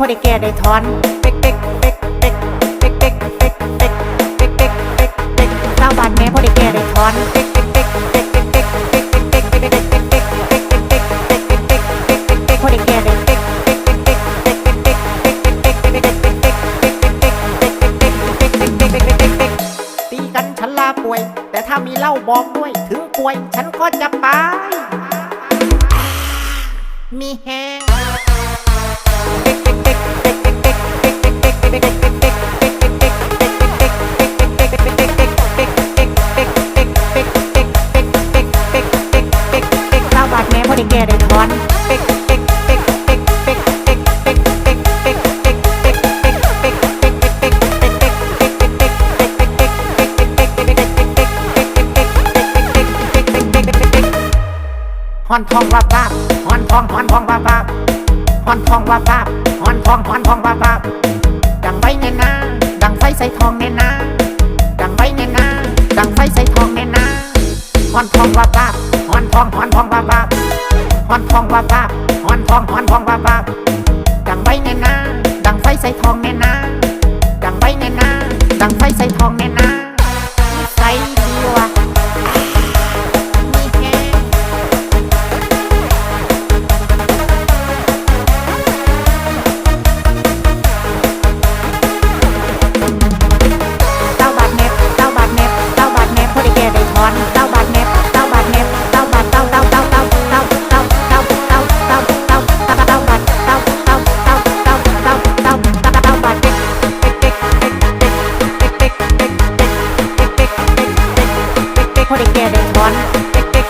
พอได้แก้ได้ทอนเป๊กเป๊กเป๊กเป๊กเป๊กเป๊กเป๊กเป๊กเป๊กเป๊กเป๊กเป๊กเศร้าบานแม่พอด้แก้ได้ทอนเป๊กเป๊กเป๊กเป๊กเป๊กเป๊กเป๊กเป๊กเป๊กเป๊กเป๊กเป๊กเป๊กเป๊กเป๊กเป๊กพอได้แก้ได้เป๊กเป๊กเป๊กเป๊กเป๊กเป๊กเป๊กเป๊กเป๊กเป๊กเป๊กเป๊กเป๊กเป๊กเป๊กเป๊กเป๊กตีกันฉันลาป่วย แต่ถ้ามีเหล้าบอกด้วยถึงป่วยฉันก็จะไปมีแห้ง ฮอนทองว่าบาบฮอนทองฮอนทองว่าบาบฮอนทองว่าบาบฮอนทองฮอนทองว่าบาบดังไว้แน่นาดังไฟใส่ทองแน่นาดังไว้แน่นาดังไฟใส่ทองแน่นาฮอนทองว่าบาบฮอนทองฮอนทองว่าบาบฮอนทองว่าบาบฮอนทองฮอนทองว่าบาบดังไว้แน่นาดังไฟใส่ทองแน่นา ด็กเด็กเด็กเด็ก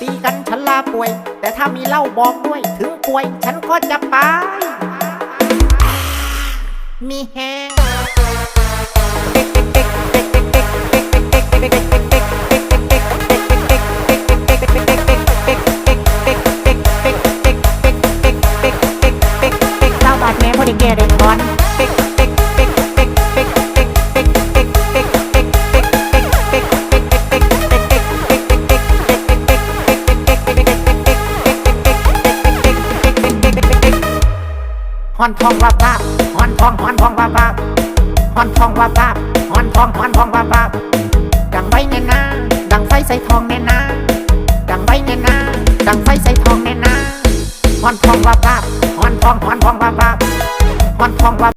ตีกันฉันลาป่วย แต่ถ้ามีเหล้าบอกด้วย ถึงป่วยฉันก็จะไป มีแฮงเจ้าบาดแม่พอได้แก่ได้ถอน ฮอนทองว่าบ้าฮอนทองฮอนทองว่าบ้าฮอนทองว่าบ้าฮอนทองฮอนทองว่าบ้าดังไว้แน่นาดังไฟใส่ทองแน่นาดังไว้แน่นาดังไฟใส่ทองแน่นาฮอนทองว่าบ้าฮอนทองฮอนทองว่าบ้าฮอนทองว่า